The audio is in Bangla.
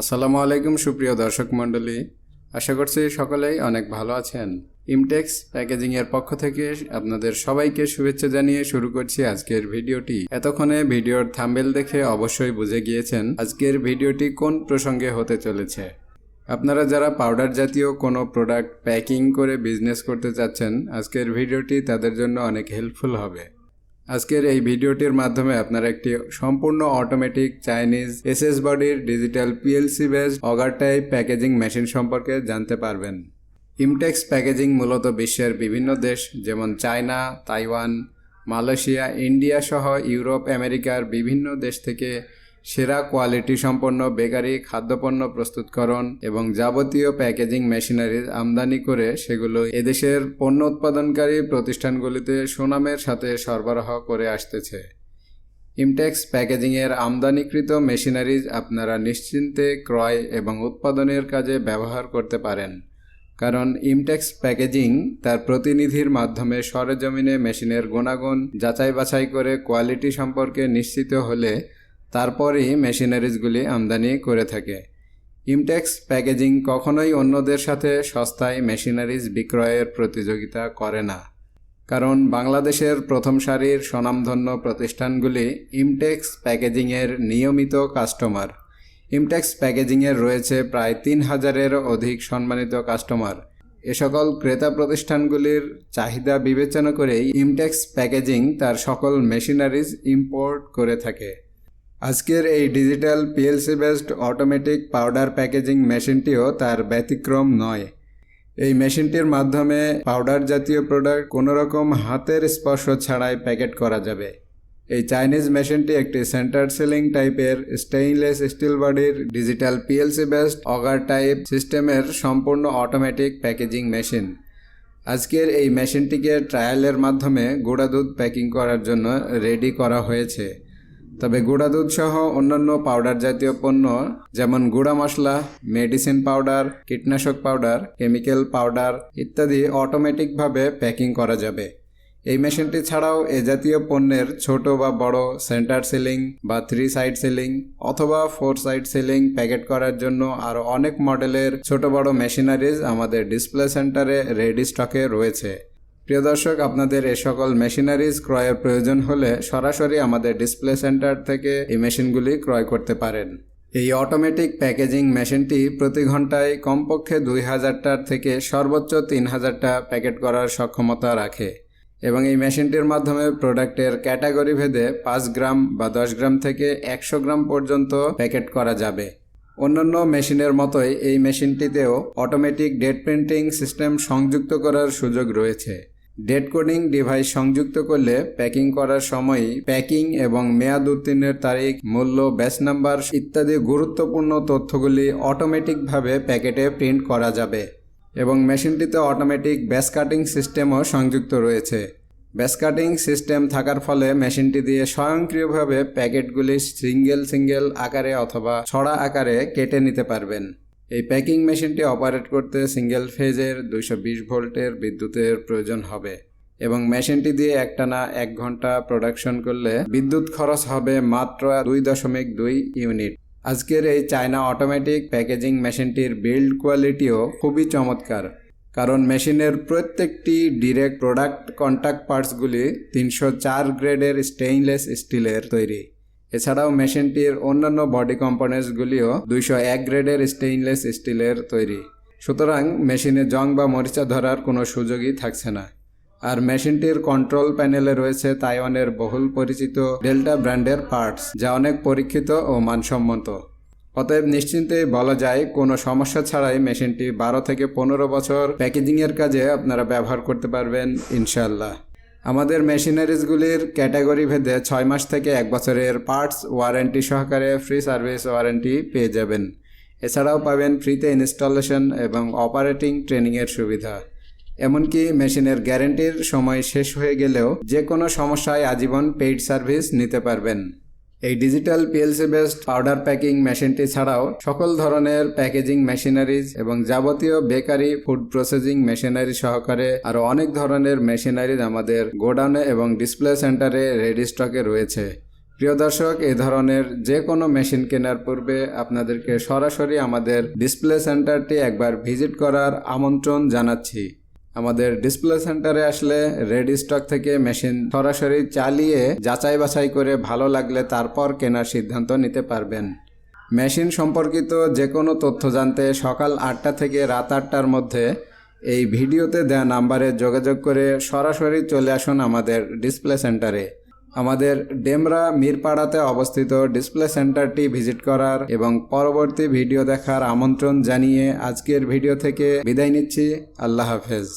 আসসালামু আলাইকুম, সুপ্রিয় দর্শক মণ্ডলী। আশা করছি সকলেই অনেক ভালো আছেন। ইমটেক্স প্যাকেজিং এর পক্ষ থেকে আপনাদের সবাইকে শুভেচ্ছা জানিয়ে শুরু করছি আজকের ভিডিওটি। এতক্ষণে ভিডিওর থাম্বেল দেখে অবশ্যই বুঝে গিয়েছেন আজকের ভিডিওটি কোন প্রসঙ্গে হতে চলেছে। আপনারা যারা পাউডার জাতীয় কোনো প্রোডাক্ট প্যাকিং করে বিজনেস করতে চাচ্ছেন, আজকের ভিডিওটি তাদের জন্য অনেক হেল্পফুল হবে। আজকের এই ভিডিওটির মাধ্যমে আপনারা একটি সম্পূর্ণ অটোমেটিক চাইনিজ এসএস বডির digital PLC based auger type packaging machine সম্পর্কে জানতে পারবেন। ইমটেক্স প্যাকেজিং মূলত বিশ্বের বিভিন্ন দেশ, যেমন চায়না তাইওয়ান মালয়েশিয়া ইন্ডিয়া সহ ইউরোপ আমেরিকার বিভিন্ন দেশ থেকে সেরা কোয়ালিটি সম্পন্ন বেকারি, খাদ্যপণ্য প্রস্তুতকরণ এবং যাবতীয় প্যাকেজিং মেশিনারি আমদানি করে সেগুলো এদেশের পণ্য উৎপাদনকারী প্রতিষ্ঠানগুলিতে সুনামের সাথে সরবরাহ করে আসতেছে। ইমটেক্স প্যাকেজিংয়ের আমদানিকৃত মেশিনারিজ আপনারা নিশ্চিন্তে ক্রয় এবং উৎপাদনের কাজে ব্যবহার করতে পারেন। কারণ ইমটেক্স প্যাকেজিং তার প্রতিনিধির মাধ্যমে সরেজমিনে মেশিনের গুণাগুণ যাচাই বাছাই করে কোয়ালিটি সম্পর্কে নিশ্চিত হলে তারপরই মেশিনারিজগুলি আমদানি করে থাকে। ইমটেক্স প্যাকেজিং কখনোই অন্যদের সাথে সস্তায় মেশিনারিজ বিক্রয়ের প্রতিযোগিতা করে না। কারণ বাংলাদেশের প্রথম সারির স্বনামধন্য প্রতিষ্ঠানগুলি ইমটেক্স প্যাকেজিংয়ের নিয়মিত কাস্টমার। ইমটেক্স প্যাকেজিংয়ের রয়েছে প্রায় তিন হাজারের অধিক সম্মানিত কাস্টমার। এ সকল ক্রেতা প্রতিষ্ঠানগুলির চাহিদা বিবেচনা করেই ইমটেক্স প্যাকেজিং তার সকল মেশিনারিজ ইম্পোর্ট করে থাকে। আজকের এই digital PLC based automatic powder packaging মেশিনটিও তার ব্যতিক্রম নয়। এই মেশিনটির মাধ্যমে পাউডার জাতীয় প্রোডাক্ট কোনোরকম হাতের স্পর্শ ছাড়াই প্যাকেট করা যাবে। এই চাইনিজ মেশিনটি একটি সেন্টার সিলিং টাইপের স্টেইনলেস স্টিল বডির digital PLC based auger type সিস্টেমের সম্পূর্ণ অটোমেটিক প্যাকেজিং মেশিন। আজকের এই মেশিনটিকে ট্রায়ালের মাধ্যমে গুঁড়া দুধ প্যাকিং করার জন্য রেডি করা হয়েছে। তবে গুঁড়া দুধ সহ অন্যান্য পাউডার জাতীয় পণ্য, যেমন গুঁড়া মশলা মেডিসিন পাউডার কীটনাশক পাউডার কেমিক্যাল পাউডার ইত্যাদি অটোমেটিকভাবে প্যাকিং করা যাবে। এই মেশিনটি ছাড়াও এ জাতীয় পণ্যের ছোট বা বড় সেন্টার সিলিং বা থ্রি সাইড সিলিং অথবা ফোর সাইড সিলিং প্যাকেট করার জন্য আরও অনেক মডেলের ছোট বড় মেশিনারিজ আমাদের ডিসপ্লে সেন্টারে রেডি স্টকে রয়েছে। প্রিয় দর্শক, আপনাদের এ সকল মেশিনারিজ ক্রয়ের প্রয়োজন হলে সরাসরি আমাদের ডিসপ্লে সেন্টার থেকে এই মেশিনগুলি ক্রয় করতে পারেন। এই অটোমেটিক প্যাকেজিং মেশিনটি প্রতি ঘন্টায় কমপক্ষে দুই হাজারটার থেকে সর্বোচ্চ তিন হাজারটা প্যাকেট করার সক্ষমতা রাখে এবং এই মেশিনটির মাধ্যমে প্রোডাক্টের ক্যাটাগরি ভেদে পাঁচ গ্রাম বা দশ গ্রাম থেকে একশো গ্রাম পর্যন্ত প্যাকেট করা যাবে। অন্যান্য মেশিনের মতোই এই মেশিনটিতেও অটোমেটিক ডেট প্রিন্টিং সিস্টেম সংযুক্ত করার সুযোগ রয়েছে। ডেট কোডিং ডিভাইস সংযুক্ত করলে প্যাকিং করার সময় প্যাকিং এবং মেয়াদ উত্তীর্ণের তারিখ, মূল্য, ব্যাচ নাম্বার ইত্যাদি গুরুত্বপূর্ণ তথ্যগুলি অটোমেটিকভাবে প্যাকেটে প্রিন্ট করা যাবে এবং মেশিনটিতে অটোমেটিক ব্যাস কাটিং সিস্টেমও সংযুক্ত রয়েছে। ব্যাস কাটিং সিস্টেম থাকার ফলে মেশিনটি দিয়ে স্বয়ংক্রিয়ভাবে প্যাকেটগুলি সিঙ্গেল সিঙ্গেল আকারে অথবা ছড়া আকারে কেটে নিতে পারবেন। এই প্যাকিং মেশিনটি অপারেট করতে সিঙ্গেল ফেজের দুইশো বিশ ভোল্টের বিদ্যুতের প্রয়োজন হবে এবং মেশিনটি দিয়ে একটানা এক ঘণ্টা প্রোডাকশন করলে বিদ্যুৎ খরচ হবে মাত্র দুই দশমিক দুই ইউনিট আজকের এই চায়না অটোমেটিক প্যাকেজিং মেশিনটির বিল্ড কোয়ালিটিও খুবই চমৎকার, কারণ মেশিনের প্রত্যেকটি ডিরেক্ট প্রোডাক্ট কন্ট্যাক্ট পার্টসগুলি তিনশো চার গ্রেডের স্টেইনলেস স্টিলের তৈরি। এছাড়াও মেশিনটির অন্যান্য বডি কম্পোনেন্টসগুলিও দুইশো এক গ্রেডের স্টেইনলেস স্টিলের তৈরি। সুতরাং মেশিনে জং বা মরিচা ধরার কোনো সুযোগই থাকছে না। আর মেশিনটির কন্ট্রোল প্যানেলে রয়েছে তাইওয়ানের বহুল পরিচিত ডেল্টা ব্র্যান্ডের পার্টস যা অনেক পরীক্ষিত ও মানসম্মত। অতএব নিশ্চিন্তে বলা যায়, কোনো সমস্যা ছাড়াই মেশিনটি বারো থেকে পনেরো বছর প্যাকেজিংয়ের কাজে আপনারা ব্যবহার করতে পারবেন ইনশাল্লাহ আমাদের মেশিনারিজগুলির ক্যাটাগরি ভেদে ছয় মাস থেকে এক বছরের পার্টস ওয়ারেন্টি সহকারে ফ্রি সার্ভিস ওয়ারেন্টি পেয়ে যাবেন। এছাড়াও পাবেন ফ্রিতে ইনস্টলেশন এবং অপারেটিং ট্রেনিংয়ের সুবিধা। এমনকি মেশিনের গ্যারেন্টির সময় শেষ হয়ে গেলেও যে কোনো সমস্যায় আজীবন পেইড সার্ভিস নিতে পারবেন। এই digital PLC based powder packing মেশিনটি ছাড়াও সকল ধরনের প্যাকেজিং মেশিনারিজ এবং যাবতীয় বেকারি ফুড প্রসেসিং মেশিনারি সহকারে আরও অনেক ধরনের মেশিনারিজ আমাদের গোডাউনে এবং ডিসপ্লে সেন্টারে রেডি স্টকে রয়েছে। প্রিয় দর্শক এই ধরনের যে কোনো মেশিন কেনার পূর্বে আপনাদেরকে সরাসরি আমাদের ডিসপ্লে সেন্টারটি একবার ভিজিট করার আমন্ত্রণ জানাচ্ছি। আমাদের ডিসপ্লে সেন্টারে আসলে রেডি স্টক থেকে মেশিন সরাসরি চালিয়ে যাচাই বাছাই করে ভালো লাগলে তারপর কেনার সিদ্ধান্ত নিতে পারবেন। মেশিন সম্পর্কিত যে কোনো তথ্য জানতে সকাল আটটা থেকে রাত আটটার মধ্যে এই ভিডিওতে দেয়া নাম্বারে যোগাযোগ করে সরাসরি চলে আসুন আমাদের ডিসপ্লে সেন্টারে আমাদের ডেমরা মিরপাড়াতে অবস্থিত ডিসপ্লে সেন্টারটি ভিজিট করার এবং পরবর্তী ভিডিও দেখার আমন্ত্রণ জানিয়ে আজকের ভিডিও থেকে বিদায় নিচ্ছি। আল্লাহ হাফেজ।